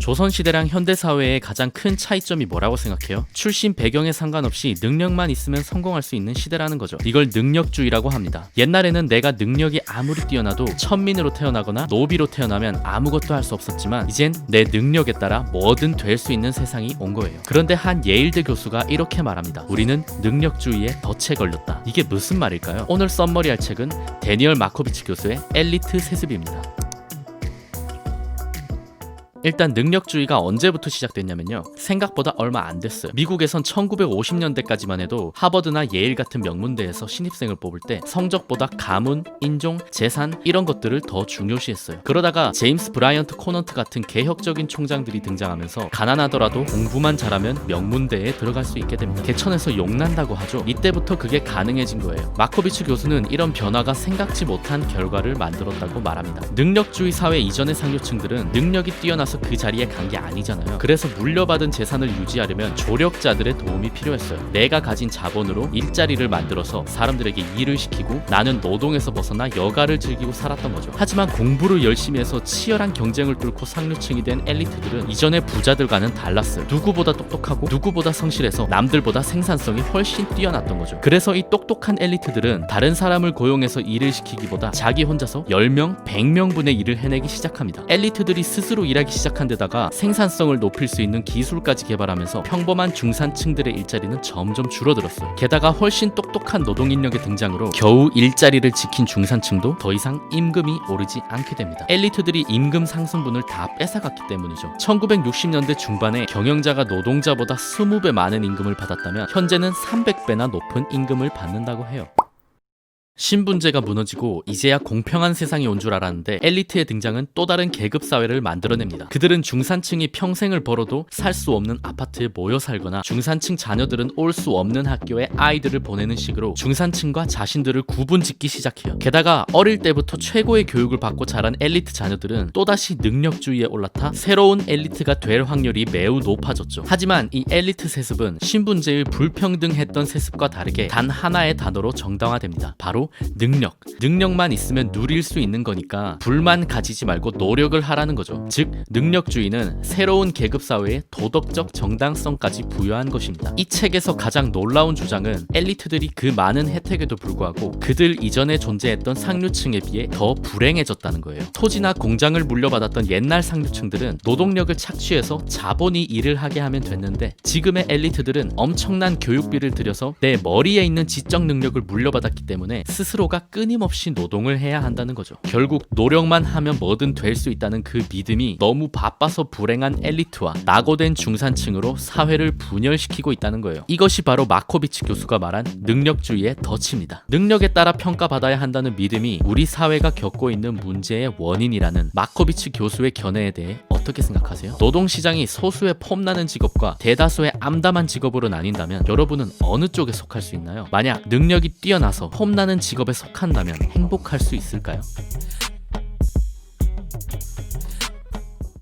조선시대랑 현대사회의 가장 큰 차이점이 뭐라고 생각해요? 출신 배경에 상관없이 능력만 있으면 성공할 수 있는 시대라는 거죠. 이걸 능력주의라고 합니다. 옛날에는 내가 능력이 아무리 뛰어나도 천민으로 태어나거나 노비로 태어나면 아무것도 할 수 없었지만 이젠 내 능력에 따라 뭐든 될 수 있는 세상이 온 거예요. 그런데 한 예일대 교수가 이렇게 말합니다. 우리는 능력주의에 덫에 걸렸다. 이게 무슨 말일까요? 오늘 썸머리할 책은 데니얼 마코비치 교수의 엘리트 세습입니다. 일단 능력주의가 언제부터 시작됐냐면요. 생각보다 얼마 안 됐어요. 미국에선 1950년대까지만 해도 하버드나 예일 같은 명문대에서 신입생을 뽑을 때 성적보다 가문, 인종, 재산 이런 것들을 더 중요시했어요. 그러다가 제임스 브라이언트 코넌트 같은 개혁적인 총장들이 등장하면서 가난하더라도 공부만 잘하면 명문대에 들어갈 수 있게 됩니다. 개천에서 용난다고 하죠. 이때부터 그게 가능해진 거예요. 마코비치 교수는 이런 변화가 생각지 못한 결과를 만들었다고 말합니다. 능력주의 사회 이전의 상류층들은 능력이 뛰어나서 그 자리에 간 게 아니잖아요. 그래서 물려받은 재산을 유지하려면 조력자들의 도움이 필요했어요. 내가 가진 자본으로 일자리를 만들어서 사람들에게 일을 시키고 나는 노동에서 벗어나 여가를 즐기고 살았던 거죠. 하지만 공부를 열심히 해서 치열한 경쟁을 뚫고 상류층이 된 엘리트들은 이전의 부자들과는 달랐어요. 누구보다 똑똑하고 누구보다 성실해서 남들보다 생산성이 훨씬 뛰어났던 거죠. 그래서 이 똑똑한 엘리트들은 다른 사람을 고용해서 일을 시키기보다 자기 혼자서 10명, 100명분의 일을 해내기 시작합니다. 엘리트들이 스스로 일하기 시작 한 데다가 생산성을 높일 수 있는 기술까지 개발하면서 평범한 중산층들의 일자리는 점점 줄어들었어요. 게다가 훨씬 똑똑한 노동 인력의 등장으로 겨우 일자리를 지킨 중산층도 더 이상 임금이 오르지 않게 됩니다. 엘리트들이 임금 상승분을 다 뺏어갔기 때문이죠. 1960년대 중반에 경영자가 노동자보다 20배 많은 임금을 받았다면 현재는 300배나 높은 임금을 받는다고 해요. 신분제가 무너지고 이제야 공평한 세상이 온 줄 알았는데 엘리트의 등장은 또 다른 계급 사회를 만들어냅니다. 그들은 중산층이 평생을 벌어도 살 수 없는 아파트에 모여 살거나 중산층 자녀들은 올 수 없는 학교에 아이들을 보내는 식으로 중산층과 자신들을 구분짓기 시작해요. 게다가 어릴 때부터 최고의 교육을 받고 자란 엘리트 자녀들은 또다시 능력주의에 올라타 새로운 엘리트가 될 확률이 매우 높아졌죠. 하지만 이 엘리트 세습은 신분제의 불평등했던 세습과 다르게 단 하나의 단어로 정당화됩니다. 바로 능력. 능력만 있으면 누릴 수 있는 거니까 불만 가지지 말고 노력을 하라는 거죠. 즉, 능력주의는 새로운 계급 사회에 도덕적 정당성까지 부여한 것입니다. 이 책에서 가장 놀라운 주장은 엘리트들이 그 많은 혜택에도 불구하고 그들 이전에 존재했던 상류층에 비해 더 불행해졌다는 거예요. 토지나 공장을 물려받았던 옛날 상류층들은 노동력을 착취해서 자본이 일을 하게 하면 됐는데 지금의 엘리트들은 엄청난 교육비를 들여서 내 머리에 있는 지적 능력을 물려받았기 때문에 스스로가 끊임없이 노동을 해야 한다는 거죠. 결국 노력만 하면 뭐든 될 수 있다는 그 믿음이 너무 바빠서 불행한 엘리트와 낙오된 중산층으로 사회를 분열시키고 있다는 거예요. 이것이 바로 마코비치 교수가 말한 능력주의의 덫입니다. 능력에 따라 평가받아야 한다는 믿음이 우리 사회가 겪고 있는 문제의 원인이라는 마코비치 교수의 견해에 대해 어떻게 생각하세요? 노동시장이 소수의 폼나는 직업과 대다수의 암담한 직업으로 나뉜다면 여러분은 어느 쪽에 속할 수 있나요? 만약 능력이 뛰어나서 폼나는 직업에 속한다면 행복할 수 있을까요?